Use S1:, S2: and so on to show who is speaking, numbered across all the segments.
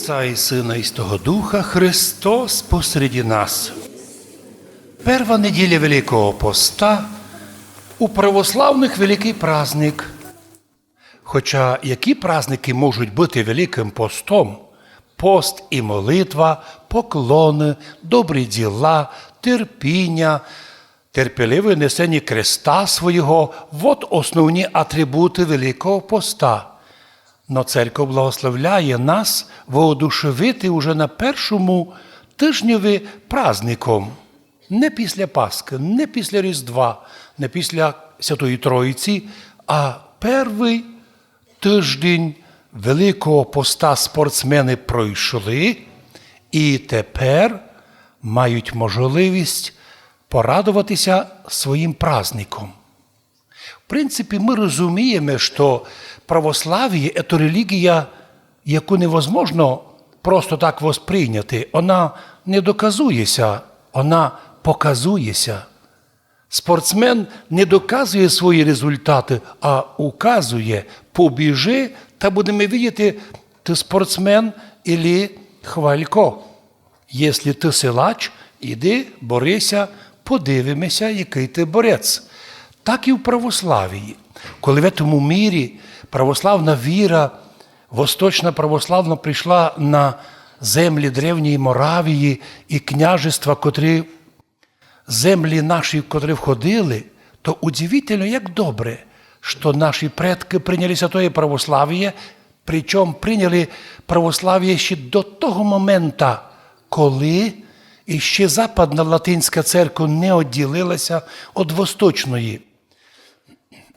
S1: Отца і Сина і Святого Духа Христос посереді нас. Перва неділя Великого Поста у православних великий праздник. Хоча які праздники можуть бути Великим постом? Пост і молитва, поклони, добрі діла, терпіння, терпеливе несення креста свого от основні атрибути Великого поста. Но церква благословляє нас воодушевити уже на першому тижневі праздником. Не після Пасхи, не після Різдва, не після Святої Троїці, а перший тиждень Великого поста спортсмени пройшли і тепер мають можливість порадуватися своїм праздником. В принципі, ми розуміємо, що православ'я – це релігія, яку невозможно просто так восприйняти. Вона не доказується, вона показується. Спортсмен не доказує свої результати, а указує, побіжи, та будемо видіти, ти спортсмен або хвалько. Якщо ти силач, іди, борися, подивимося, який ти борець. Так і в православії. Коли в цьому мірі православна віра, восточна православна прийшла на землі древньої Моравії і княжества, котрі землі наші, котрі входили, то удивительно, як добре, що наші предки прийняли святое православ'я, причому прийняли православ'я ще до того моменту, коли іще Западна Латинська церква не відділилася від Восточної.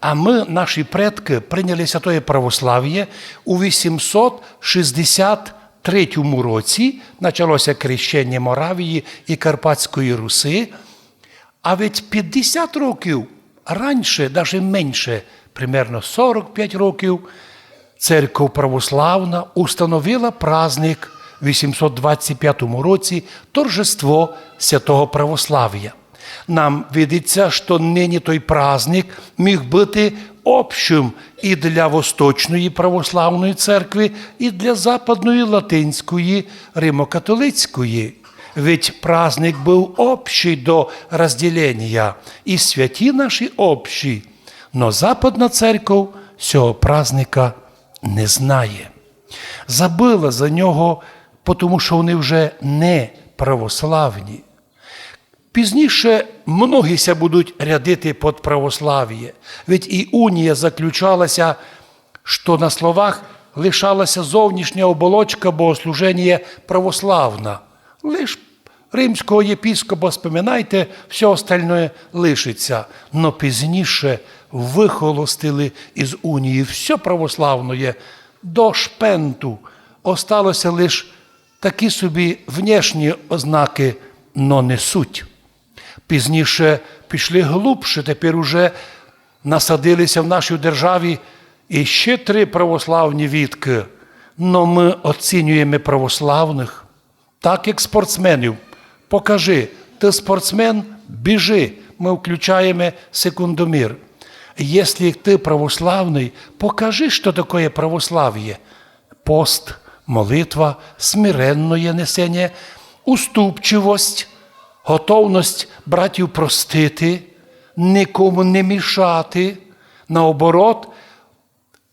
S1: А ми, наші предки, прийняли святое православ'я у 863 році, почалося крещення Моравії і Карпатської Руси. А ведь 50 років раніше, навіть менше, примерно 45 років, церква православна установила праздник в 825 році торжество святого православ'я. Нам видиться, що нині той праздник міг бути общим і для Восточної православної церкви, і для Западної Латинської Римокатолицької. Ведь праздник был общий до разделения, и святі наші общі. Но Западна церква цього праздника не знає. Забила за нього, тому що вони вже не православні. Пізніше многіся будуть рядити під православ'я, ведь і унія заключалася, що на словах лишалася зовнішня оболочка богослуження православна. Лиш римського єпіскопа споминайте, все остальне лишиться. Но пізніше вихолостили із унії все православне до шпенту. Осталося лише такі собі внешні ознаки, но не суть. Пізніше пішли глубше, тепер уже насадилися в нашій державі іще три православні відки. Но ми оцінюємо православних так як спортсменів. Покажи, ти спортсмен, біжи. Ми включаємо секундомір. Якщо ти православний, покажи, що таке православ'я. Пост, молитва, смиренне несення, уступчивость, готовність братів простити, нікому не мішати. Наоборот,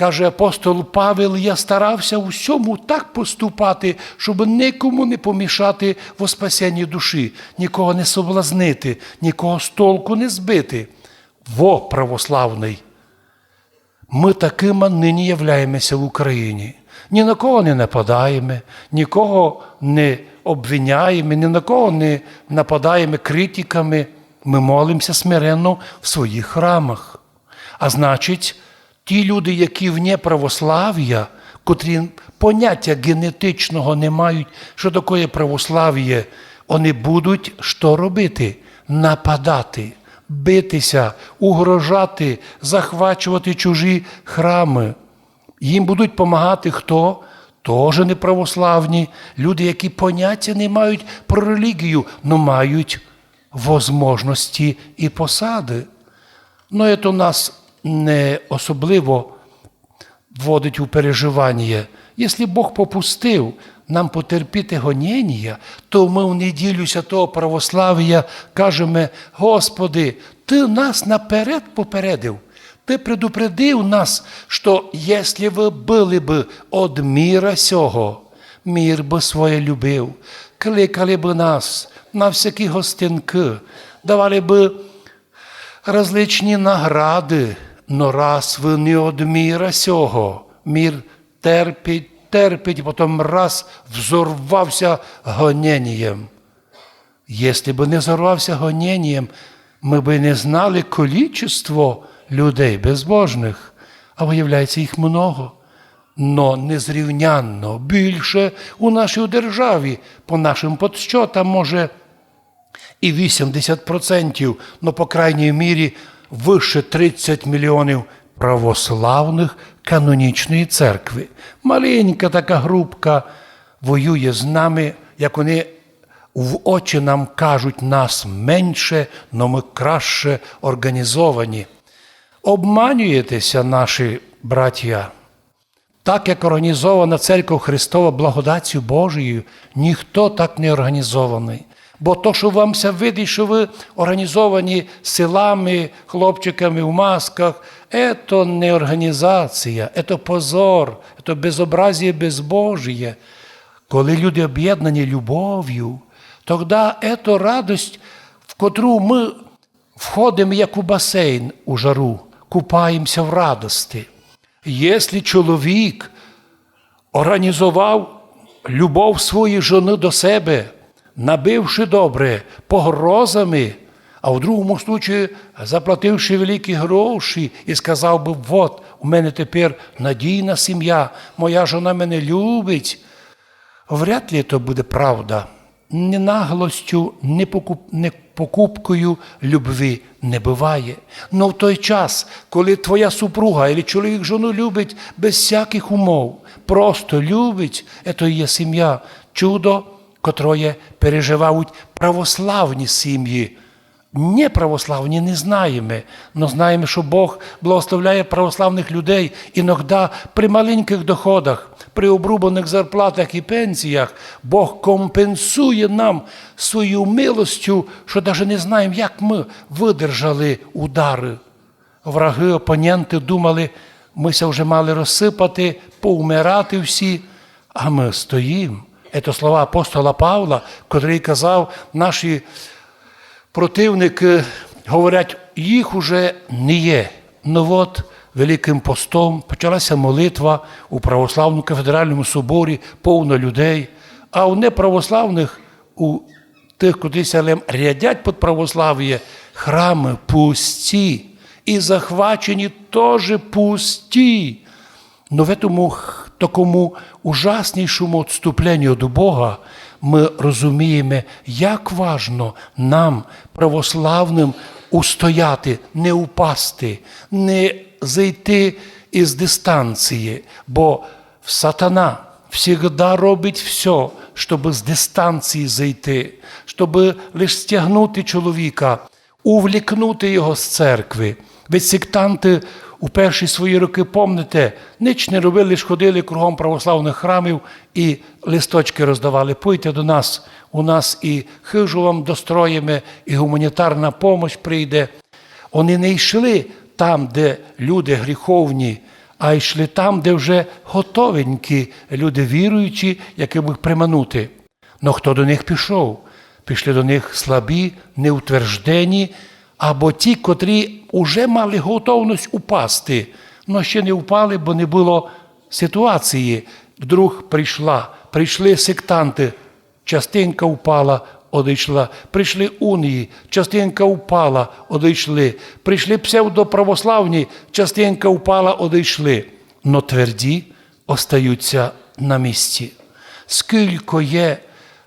S1: Каже апостол Павел, я старався у всьому так поступати, щоб нікому не помішати во спасенні душі, нікого не соблазнити, нікого з толку не збити. Во православний. Ми такими нині являємося в Україні. Ні на кого не нападаємо, нікого не обвиняємо, ні на кого не нападаємо критиками. Ми молимося смиренно в своїх храмах. А значить, ті люди, які вне православ'я, котрі поняття генетичного не мають, що таке православ'я, вони будуть що робити? Нападати, битися, угрожати, захвачувати чужі храми. Їм будуть допомагати хто? Теж неправославні, люди, які поняття не мають про релігію, але мають возможності і посади. Ну, це нас не особливо вводить у переживання. Якщо Бог попустив, нам потерпіти гоніння, то ми в неділю святого православ'я кажемо, Господи, Ти нас наперед попередив. Ти предупредив нас, що якщо ви були б од міра сього, мір би своє любив, кликали б нас на всякі гостинки, давали б различні награди, но раз ви не од міра сього, мір терпить, терпить, потім раз взорвався гонінням. Якщо б не взорвався гонінням, ми б не знали количество людей безбожних, а виявляється, їх много. Но незрівнянно більше у нашій державі, по нашим подсчетам, може і 80%, ну, по крайній мірі, вище 30 мільйонів православних канонічної церкви. Маленька така групка воює з нами, як вони в очі нам кажуть, нас менше, но ми краще організовані. Обманюєтеся, наші браття. Так як організована церква Христова благодаттю Божою, ніхто так не організований. Бо то, що вам видить, що ви організовані силами, хлопчиками в масках, це не організація, це позор, це безобразие безбожіє. Коли люди об'єднані любов'ю, тоді це радость, в котру ми входимо як у басейн у жару, купаємося в радості. Якщо чоловік організував любов своєї жони до себе, набивши добре погрозами, а в другому случаї заплативши великі гроші і сказав би, от, у мене тепер надійна сім'я, моя жона мене любить, вряд ли то буде правда. Ні наглостю, ні покуп, ні покупкою любви не буває. Но в той час, коли твоя супруга або чоловік жону любить без всяких умов, просто любить, це є сім'я, чудо, котроє переживають православні сім'ї. Неправославні не знаємо, але знаємо, що Бог благословляє православних людей іноді при маленьких доходах, при обрубаних зарплатах і пенсіях. Бог компенсує нам свою милостю, що навіть не знаємо, як ми видержали удари. Враги, опоненти думали, мися вже мали розсипати, поумирати всі, а ми стоїмо. Це слова апостола Павла, котрий казав, наші противники говорять, їх уже не є. Ну от Великим постом почалася молитва у православному кафедральному соборі, повно людей, а у неправославних, у тих, котрі селем рядять під православ'я, храми пусті і захвачені теж пусті. Но в этому такому ужаснішому відступленню до Бога ми розуміємо, як важно нам, православним, устояти, не упасти, не зайти із дистанції, бо сатана завжди робить все, щоб з дистанції зайти, щоб лише стягнути чоловіка, увлікнути його з церкви. Ведь сектанти у перші свої роки, помните, ніч не робили, лише ходили кругом православних храмів і листочки роздавали. Пойте до нас, у нас і хижу вам достроїмо, і гуманітарна допомога прийде. Вони не йшли там, де люди гріховні, а йшли там, де вже готовенькі люди віруючі, яким їх приманути. Но хто до них пішов? Пішли до них слабі, неутверждені, або ті, котрі вже мали готовність упасти, але ще не впали, бо не було ситуації. Вдруг прийшла, прийшли сектанти, частинка впала, одійшла. Прийшли унії, частинка впала, одійшли. Прийшли псевдоправославні, частинка впала, одійшли. Но тверді остаються на місці. Скільки є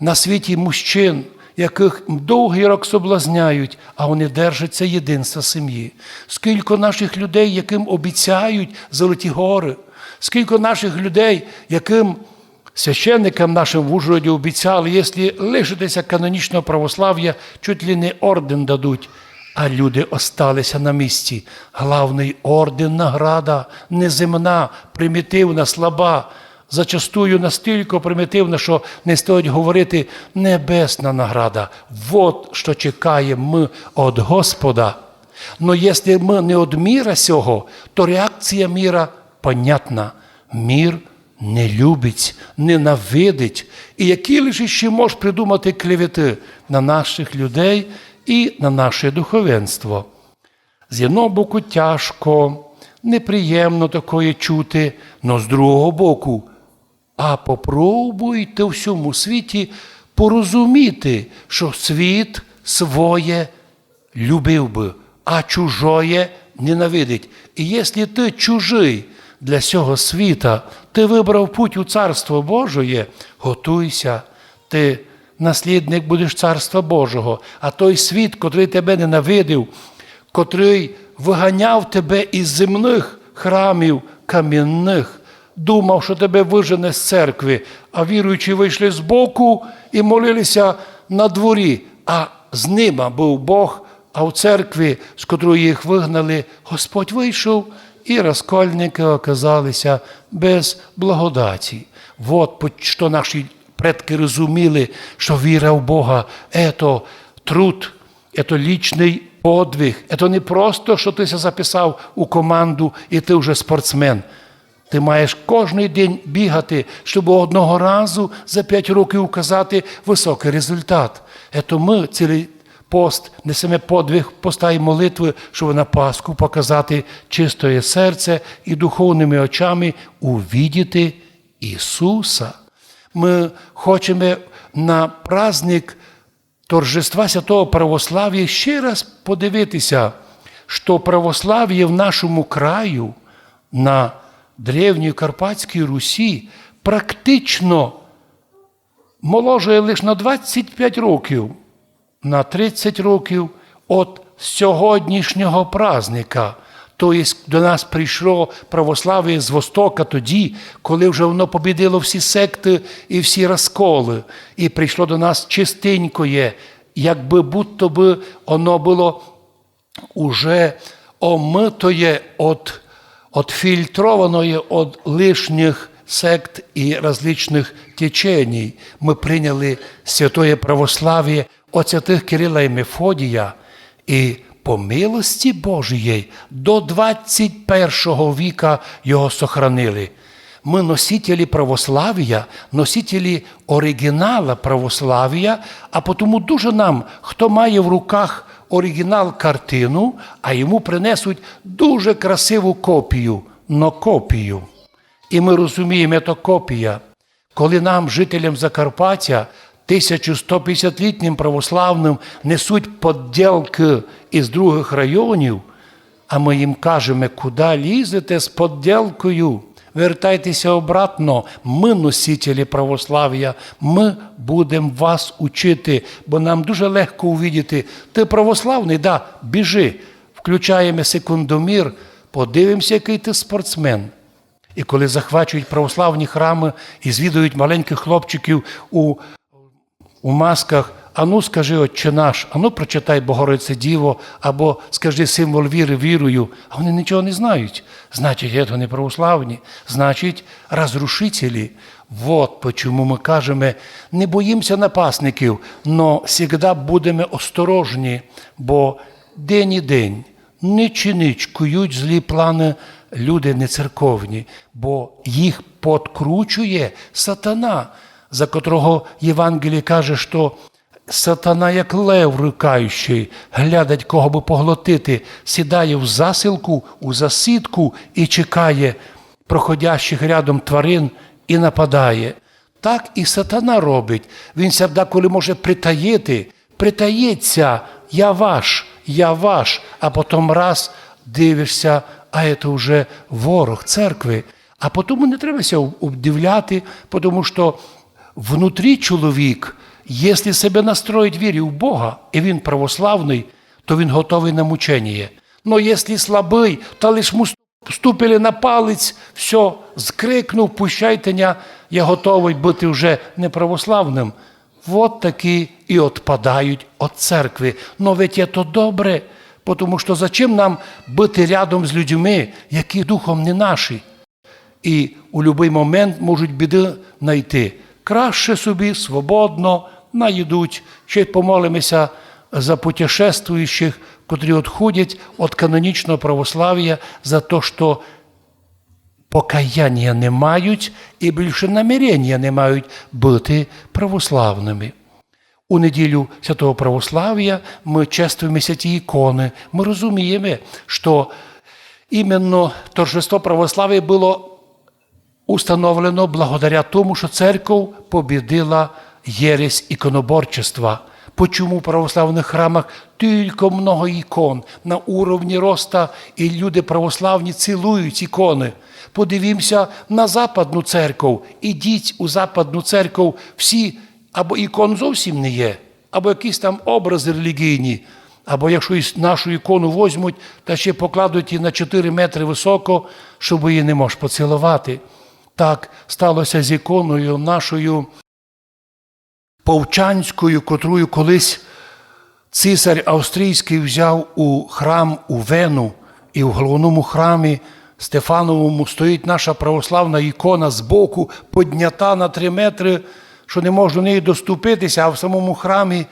S1: на світі мужчин, яких довгий рок соблазняють, а вони держаться єдинства сім'ї. Скільки наших людей, яким обіцяють золоті гори, скільки наших людей, яким священникам нашим в Ужгороді обіцяли, якщо лишитеся канонічного православ'я, чуть ли не орден дадуть. А люди осталися на місці. Главний орден, награда, неземна, примітивна, слаба, зачастую настільки примітивна, що не стоїть говорити небесна награда. Вот що чекає ми від Господа. Но якщо ми не від міра сього, то реакція міра понятна. Мір не любить, ненавидить. І які лише ще можеш придумати клевети на наших людей і на наше духовенство. З одного боку тяжко, неприємно такое чути, но з другого боку, а попробуйте в всьому світі порозуміти, що світ своє любив би, а чужое ненавидить. І якщо ти чужий для цього світа, ти вибрав путь у Царство Божоє, готуйся, ти наслідник будеш Царства Божого, а той світ, котрий тебе ненавидив, котрий виганяв тебе із земних храмів кам'яних, думав, що тебе вижене з церкви, а віруючі вийшли з боку і молилися на дворі, а з ними був Бог, а в церкві, з котрої їх вигнали, Господь вийшов, і розкольники оказалися без благодаті. Вот що наші предки розуміли, що віра в Бога це труд, це лічний подвиг. Це не просто, що ти ся записав у команду і ти вже спортсмен. Ти маєш кожен день бігати, щоб одного разу за п'ять років указати високий результат. Це ми цілий пост несемо подвиг поста і молитви, щоб на Пасху показати чистое серце і духовними очами увідіти Ісуса. Ми хочемо на праздник торжества святого православ'я ще раз подивитися, що православ'я в нашому краю на древній Карпатській Русі практично моложе лише на 25 років, на 30 років від сьогоднішнього праздника. Тобто до нас прийшло православ'я з Востока тоді, коли вже воно побідило всі секти і всі розколи, і прийшло до нас чистенькоє, якби будто би воно було уже омитоє від, від фільтрованої від лишніх сект і различних теченій. Ми прийняли святое православ'я от святих Кирила і Мефодія, і по милості Божої до 21 віка його сохранили. Ми носителі православ'я, носителі оригінала православ'я, а тому дуже нам, хто має в руках оригінал картину, а йому принесуть дуже красиву копію, но копію. І ми розуміємо, це копія. Коли нам, жителям Закарпаття, 1150-літнім православним несуть подділки із других районів, а ми їм кажемо, куди лізете з подділкою? Вертайтеся обратно, ми носителі православ'я, ми будемо вас учити, бо нам дуже легко увідіти. Ти православний, да, біжи. Включаємо секундомір, подивимося, який ти спортсмен. І коли захвачують православні храми і звідують маленьких хлопчиків у у масках, ану скажи, Отче наш, ану прочитай Богородице Діво, або скажи символ віри вірою, а вони нічого не знають. Значить, це не православні, значить, розрушителі. Вот почому ми кажемо, не боїмося напасників, но завжди будемо осторожні, бо день і день нич кують злі плани люди нецерковні, бо їх подкручує сатана за котрого Євангеліє каже, що сатана, як лев рикаючий, глядать, кого би поглотити, сідає в засилку, у засідку і чекає проходящих рядом тварин і нападає. Так і сатана робить. Він коли може притаїти, притається, я ваш, я ваш, а потім раз дивишся, а це вже ворог церкви. А потім не треба обдивляти, тому що внутрі чоловік, якщо себе настроїть вірі в Бога, і він православний, то він готовий на мучення. Но якщо слабий, то лиш му ступили на палець, все, скрикнув, пущайте, я готовий бути вже неправославним. Вот такі і відпадають від церкви. Но ведь це добре, тому що зачем нам бути рядом з людьми, які духом не наші? і у будь-який момент можуть біди знайти. Краще собі свободно найдуть, ще й помолимося за путешествуючих, котрі відходять від канонічного православ'я за те, що покаяння не мають і більше намірення не мають бути православними. У неділю святого православ'я ми чествуємося ті ікони. Ми розуміємо, що іменно торжество православ'я було установлено благодаря тому, що церква побідила єресь іконоборчества. Почому в православних храмах тільки много ікон на уровні роста, і люди православні цілують ікони. Подивімося на Западну церкву. Ідіть у Западну церкву всі або ікон зовсім не є, або якісь там образи релігійні, або якщо нашу ікону возьмуть та ще покладуть її на 4 метри високо, щоб її не мож поцілувати. Так сталося з іконою нашою повчанською, котрую колись цисар австрійський взяв у храм у Вену, і в головному храмі Стефановому стоїть наша православна ікона збоку, поднята на три метри, що не можна до неї доступитися, а в самому храмі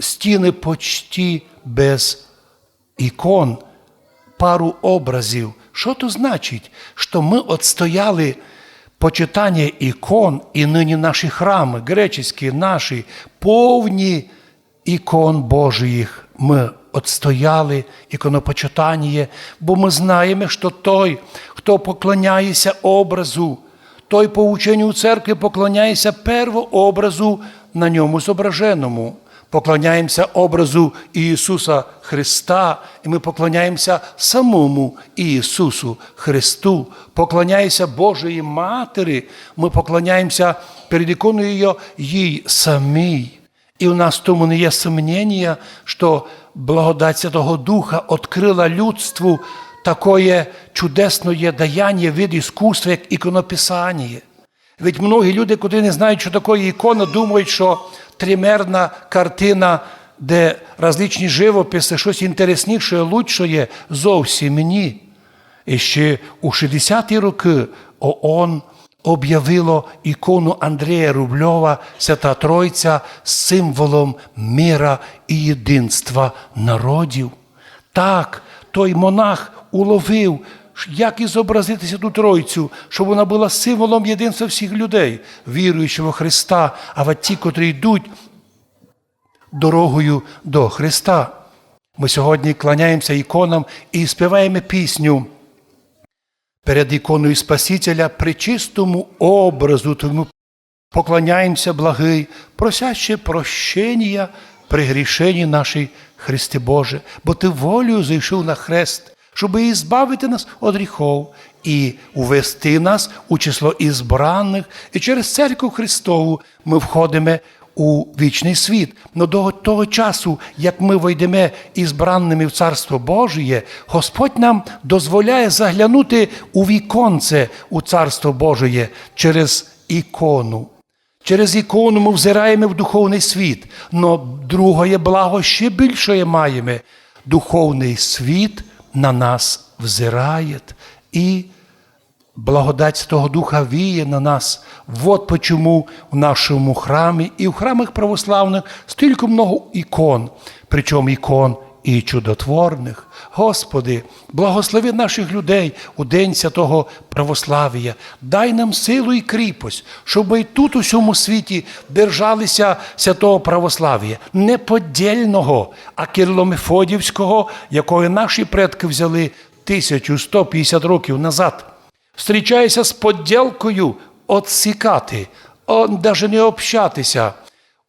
S1: стіни почті без ікон, пару образів. Що то значить? Що ми отстояли почитання ікон, і нині наші храми, греческі, наші, повні ікон Божих. Ми отстояли іконопочитання, бо ми знаємо, що той, хто поклоняється образу, той по ученню церкви поклоняється первообразу на ньому зображеному. Поклоняємося образу Ісуса Христа, і ми поклоняємося самому Ісусу Христу, поклоняємося Божої Матері, ми поклоняємося перед іконою їй самій. І у нас тому не є сумнення, що благодать Святого Духа відкрила людству такое чудесне даяння від іскусства, як іконописання. Ведь многі люди, котрі не знають, що таке ікона, думають, що тримерна картина, де различні живописи, щось інтересніше, лучше є, зовсім ні. І ще у 60-ті роки ООН об'явило ікону Андрія Рубльова, Свята Тройця, символом мира і єдинства народів. Так, той монах уловив, як і зобразитися ту Тройцю, щоб вона була символом єдинства всіх людей, віруючого Христа, а в ті, котрі йдуть дорогою до Христа. Ми сьогодні кланяємося іконам і співаємо пісню перед іконою Спасителя при чистому образу, тому поклоняємося благий, просяще прощення при грішенні нашій Христи Боже, бо Ти волею зайшов на хрест, щоб і збавити нас від гріхов і увести нас у число ізбраних, і через церкву Христову ми входимо у вічний світ. Но до того часу, як ми войдемо ізбранними в Царство Божє, Господь нам дозволяє заглянути у віконце у Царство Божє через ікону. Через ікону ми взираємо в духовний світ, но другое благо ще більше маємо. Духовний світ на нас взирає і благодать Святого Духа віє на нас. Вот почему в нашому храмі і в храмах православних стільки много ікон, причому ікон і чудотворних. Господи, благослови наших людей у День Святого Православ'я, дай нам силу і кріпость, щоб і тут, у всьому світі, держалися святого православ'я, не подільного, а Кирило-Мефодівського, якого наші предки взяли 1150 років назад. Встрічаєшся з поділкою отсікати, навіть не общатися,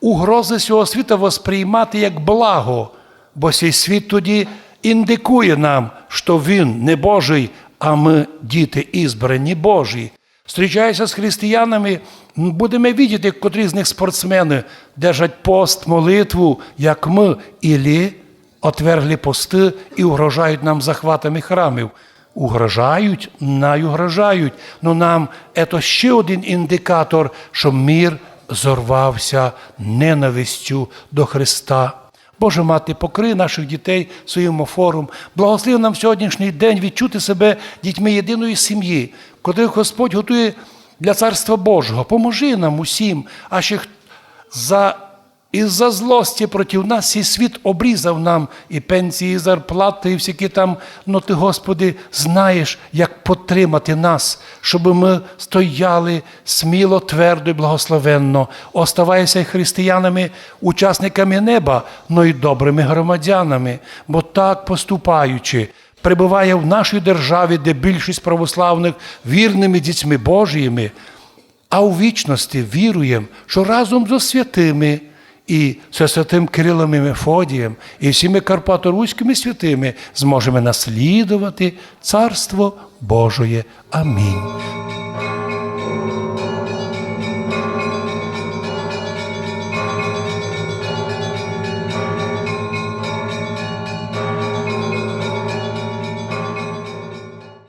S1: угрози цього світу восприймати як благо, бо цей світ тоді індикує нам, що він не Божий, а ми діти ізбрані Божі. Зустрічаєшся з християнами, будемо бачити, котрі з них спортсмени держать пост, молитву, як ми, ілі отвергли пости і угрожають нам захватами храмів. Угрожають, найугрожають. Ну нам це ще один індикатор, що мір зорвався ненавистю до Христа. Боже мати, покри наших дітей своїм офором. Благослови нам сьогоднішній день відчути себе дітьми єдиної сім'ї, котрих Господь готує для Царства Божого. Поможи нам усім, а ще за із-за злості проти нас цей світ обрізав нам і пенсії, і зарплати, і всякі там. Ну ти, Господи, знаєш, як потримати нас, щоб ми стояли сміло, твердо і благословенно, оставайся християнами, учасниками неба, но й добрими громадянами, бо так поступаючи. Прибуває в нашій державі, де більшість православних вірними дітьми Божіїми, а у вічності віруємо, що разом зі святими і це святим Кирилом і Мефодієм, і всіми карпаторуськими святими зможемо наслідувати Царство Божоє. Амінь.